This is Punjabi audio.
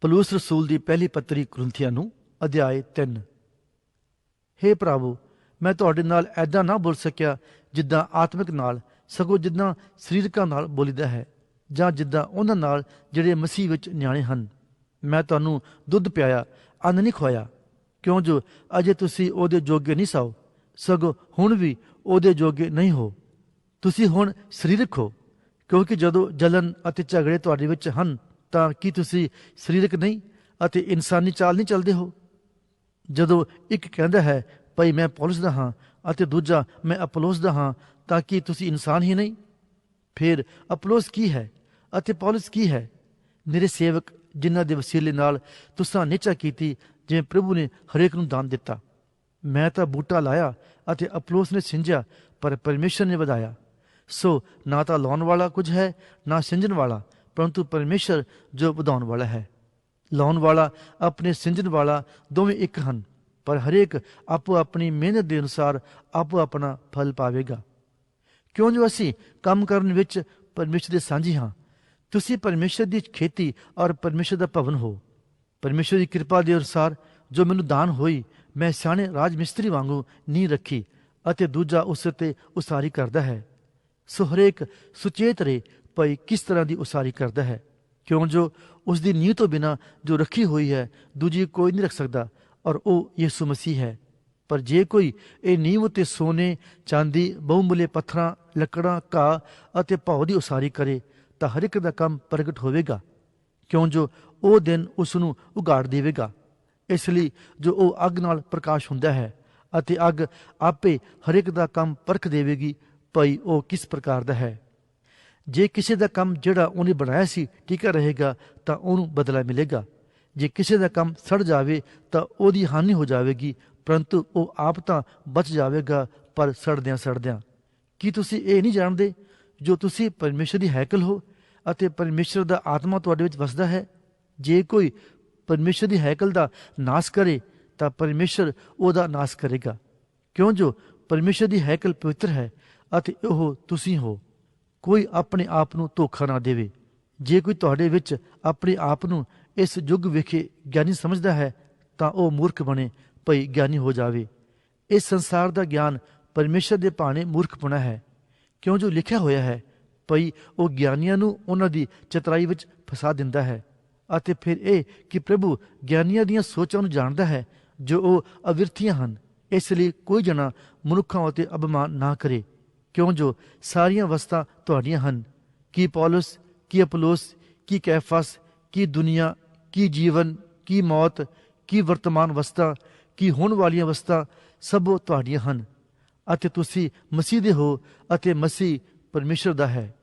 ਪਲੂਸ ਰਸੂਲ ਦੀ ਪਹਿਲੀ ਪੱਤਰੀ ਕੁਰਿੰਥੀਆਂ ਨੂੰ ਅਧਿਆਇ 3 ਹੇ ਪ੍ਰਭੂ ਮੈਂ ਤੁਹਾਡੇ ਨਾਲ ਐਦਾਂ ਨਾ ਬੋਲ ਸਕਿਆ ਜਿੱਦਾਂ ਆਤਮਿਕ ਨਾਲ, ਸਗੋਂ ਜਿੱਦਾਂ ਸਰੀਰਕਾਂ ਨਾਲ ਬੋਲੀਦਾ ਹੈ, ਜਾਂ ਜਿੱਦਾਂ ਉਹਨਾਂ ਨਾਲ ਜਿਹੜੇ ਮਸੀਹ ਵਿੱਚ ਨਿਆਣੇ ਹਨ। ਮੈਂ ਤੁਹਾਨੂੰ ਦੁੱਧ ਪਿਆਇਆ, ਅੰਨ ਨਹੀਂ ਖਵਾਇਆ। ਕਿਉਂ ਜੋ ਅਜੇ ਤੁਸੀਂ ਉਹਦੇ ਜੋਗੇ ਨਹੀਂ ਸਾਓ, ਸਗੋਂ ਹੁਣ ਵੀ ਉਹਦੇ ਜੋਗੇ ਨਹੀਂ ਹੋ। ਤੁਸੀਂ ਹੁਣ ਸਰੀਰਕ ਹੋ, ਕਿਉਂਕਿ ਜਦੋਂ ਜਲਨ ਅਤੇ ਝਗੜੇ ਤੁਹਾਡੇ ਵਿੱਚ ਹਨ ਤਾਂ ਕੀ ਤੁਸੀਂ ਸਰੀਰਕ ਨਹੀਂ ਅਤੇ ਇਨਸਾਨੀ ਚਾਲ ਨਹੀਂ ਚੱਲਦੇ ਹੋ? ਜਦੋਂ ਇੱਕ ਕਹਿੰਦਾ ਹੈ, ਭਈ ਮੈਂ ਪੌਲਸ ਦਾ ਹਾਂ ਅਤੇ ਦੂਜਾ, ਮੈਂ ਅਪੋਲੋਸ ਦਾ ਹਾਂ, ਤਾਂ ਕਿ ਤੁਸੀਂ ਇਨਸਾਨ ਹੀ ਨਹੀਂ? ਫਿਰ ਅਪੋਲੋਸ ਕੀ ਹੈ ਅਤੇ ਪੌਲਸ ਕੀ ਹੈ? ਮੇਰੇ ਸੇਵਕ, ਜਿਨ੍ਹਾਂ ਦੇ ਵਸੀਲੇ ਨਾਲ ਤੁਸਾਂ ਨਿਚਾ ਕੀਤੀ, ਜਿਵੇਂ ਪ੍ਰਭੂ ਨੇ ਹਰੇਕ ਨੂੰ ਦਾਨ ਦਿੱਤਾ। ਮੈਂ ਤਾਂ ਬੂਟਾ ਲਾਇਆ ਅਤੇ ਅਪਲੋਸ ਨੇ ਸਿੰਜਿਆ, ਪਰ ਪਰਮੇਸ਼ਰ ਨੇ ਵਧਾਇਆ। ਸੋ ਨਾ ਤਾਂ ਲਾਉਣ ਵਾਲਾ ਕੁਝ ਹੈ, ਨਾ ਸਿੰਜਣ ਵਾਲਾ ਪਰੰਤੂ ਪਰਮੇਸ਼ਰ ਜੋ ਵਧਾਉਣ ਵਾਲਾ ਹੈ, ਲਾਉਣ ਵਾਲਾ, ਆਪਣੇ ਸਿੰਜਣ ਵਾਲਾ ਦੋਵੇਂ ਇੱਕ ਹਨ, ਪਰ ਹਰੇਕ ਆਪੋ ਆਪਣੀ ਮਿਹਨਤ ਦੇ ਅਨੁਸਾਰ ਆਪੋ ਆਪਣਾ ਫਲ ਪਾਵੇਗਾ। ਕਿਉਂ ਜੋ ਅਸੀਂ ਕੰਮ ਕਰਨ ਵਿੱਚ ਪਰਮੇਸ਼ਰ ਦੇ ਸਾਂਝੀ ਹਾਂ? ਤੁਸੀਂ ਪਰਮੇਸ਼ਰ ਦੀ ਖੇਤੀ ਔਰ ਪਰਮੇਸ਼ਰ ਦਾ ਭਵਨ ਹੋ। ਪਰਮੇਸ਼ਰ ਦੀ ਕਿਰਪਾ ਦੇ ਅਨੁਸਾਰ ਜੋ ਮੈਨੂੰ ਦਾਨ ਹੋਈ, ਮੈਂ ਸਿਆਣੇ ਰਾਜ ਮਿਸਤਰੀ ਵਾਂਗੂ ਨੀਂਹ ਰੱਖੀ ਅਤੇ ਦੂਜਾ ਉਸ ਤੇ ਉਸਾਰੀ ਕਰਦਾ ਹੈ। ਸੋ ਹਰੇਕ ਸੁਚੇਤ ਰਹੇ ਭਾਈ ਕਿਸ ਤਰ੍ਹਾਂ ਦੀ ਉਸਾਰੀ ਕਰਦਾ ਹੈ? ਕਿਉਂ ਜੋ ਉਸ ਦੀ ਨੀਂਹ ਤੋਂ ਬਿਨਾ ਜੋ ਰੱਖੀ ਹੋਈ ਹੈ, ਦੂਜੀ ਕੋਈ ਨਹੀਂ ਰੱਖ ਸਕਦਾ ਔਰ ਉਹ ਯਿਸੂ ਮਸੀਹ ਹੈ। ਪਰ ਜੇ ਕੋਈ ਇਹ ਨੀਂਹ ਉਤੇ ਸੋਨੇ, ਚਾਂਦੀ, ਬਹੁਮੁੱਲੇ ਪੱਥਰਾਂ, ਲੱਕੜਾਂ, ਘਾਹ ਅਤੇ ਭੌ ਦੀ ਉਸਾਰੀ ਕਰੇ, ਤਾਂ ਹਰ ਇੱਕ ਦਾ ਕੰਮ ਪ੍ਰਗਟ ਹੋਵੇਗਾ। ਕਿਉਂ ਜੋ ਉਹ ਦਿਨ ਉਸ ਨੂੰ ਉਗਾੜ ਦੇਵੇਗਾ। ਇਸ ਲਈ ਜੋ ਉਹ ਅੱਗ ਨਾਲ ਪ੍ਰਕਾਸ਼ ਹੁੰਦਾ ਹੈ ਅਤੇ ਅੱਗ ਆਪੇ ਹਰ ਇੱਕ ਦਾ ਕੰਮ ਪਰਖ ਦੇਵੇਗੀ, ਭਈ ਉਹ ਕਿਸ ਪ੍ਰਕਾਰ ਦਾ ਹੈ? ਜੇ ਕਿਸੇ ਦਾ ਕੰਮ ਜਿਹੜਾ ਉਹਨੇ ਬਣਾਇਆ ਸੀ ਟਿਕਾ ਰਹੇਗਾ, ਤਾਂ ਉਹਨੂੰ ਬਦਲਾ ਮਿਲੇਗਾ। ਜੇ ਕਿਸੇ ਦਾ ਕੰਮ ਸੜ ਜਾਵੇ, ਤਾਂ ਉਹਦੀ ਹਾਨੀ ਹੋ ਜਾਵੇਗੀ, ਪਰੰਤੂ ਉਹ ਆਪ ਤਾਂ ਬਚ ਜਾਵੇਗਾ, ਪਰ ਸੜਦਿਆਂ ਸੜਦਿਆਂ। ਕੀ ਤੁਸੀਂ ਇਹ ਨਹੀਂ ਜਾਣਦੇ, ਜੋ ਤੁਸੀਂ ਪਰਮੇਸ਼ਰ ਦੀ ਹੈਕਲ ਹੋ ਅਤੇ ਪਰਮੇਸ਼ਰ ਦਾ ਆਤਮਾ ਤੁਹਾਡੇ ਵਿੱਚ ਵਸਦਾ ਹੈ? ਜੇ ਕੋਈ ਪਰਮੇਸ਼ਰ ਦੀ ਹੈਕਲ ਦਾ ਨਾਸ਼ ਕਰੇ, ਤਾਂ ਪਰਮੇਸ਼ਰ ਉਹਦਾ ਨਾਸ਼ ਕਰੇਗਾ। ਕਿਉਂ ਜੋ ਪਰਮੇਸ਼ਰ ਦੀ ਹੈਕਲ ਪਵਿੱਤਰ ਹੈ ਅਤੇ ਉਹ ਤੁਸੀਂ ਹੋ? ਕੋਈ ਆਪਣੇ ਆਪ ਨੂੰ ਧੋਖਾ ਨਾ ਦੇਵੇ। ਜੇ ਕੋਈ ਤੁਹਾਡੇ ਵਿੱਚ ਆਪਣੇ ਆਪ ਨੂੰ ਇਸ ਯੁੱਗ ਵਿਖੇ ਗਿਆਨੀ ਸਮਝਦਾ ਹੈ, ਤਾਂ ਉਹ ਮੂਰਖ ਬਣੇ, ਭਈ ਗਿਆਨੀ ਹੋ ਜਾਵੇ। ਇਸ ਸੰਸਾਰ ਦਾ ਗਿਆਨ ਪਰਮੇਸ਼ਰ ਦੇ ਭਾਣੇ ਮੂਰਖਪੁਣਾ ਹੈ। ਕਿਉਂ ਜੋ ਲਿਖਿਆ ਹੋਇਆ ਹੈ, ਭਈ ਉਹ ਗਿਆਨੀਆਂ ਨੂੰ ਉਹਨਾਂ ਦੀ ਚਤਰਾਈ ਵਿੱਚ ਫਸਾ ਦਿੰਦਾ ਹੈ। ਅਤੇ ਫਿਰ ਇਹ ਕਿ ਪ੍ਰਭੂ ਗਿਆਨੀਆਂ ਦੀਆਂ ਸੋਚਾਂ ਨੂੰ ਜਾਣਦਾ ਹੈ, ਜੋ ਉਹ ਅਵਿਰਥੀਆਂ ਹਨ, ਇਸ ਲਈ ਕੋਈ ਜਣਾ ਮਨੁੱਖਾਂ ਉਤੇ ਅਭਿਮਾਨ ਨਾ ਕਰੇ। ਕਿਉਂ ਜੋ ਸਾਰੀਆਂ ਵਸਤਾਂ ਤੁਹਾਡੀਆਂ ਹਨ? ਕੀ ਪੌਲਸ, ਕੀ ਅਪੋਲੋਸ, ਕੀ ਕੈਫਸ, ਕੀ ਦੁਨੀਆ, ਕੀ ਜੀਵਨ, ਕੀ ਮੌਤ, ਕੀ ਵਰਤਮਾਨ ਵਸਤਾਂ, ਕੀ ਹੋਣ ਵਾਲੀਆਂ ਵਸਤਾਂ ਸਭ ਤੁਹਾਡੀਆਂ ਹਨ ਅਤੇ ਤੁਸੀਂ ਮਸੀਹ ਦੇ ਹੋ ਅਤੇ ਮਸੀਹ ਪਰਮੇਸ਼ਰ ਦਾ ਹੈ।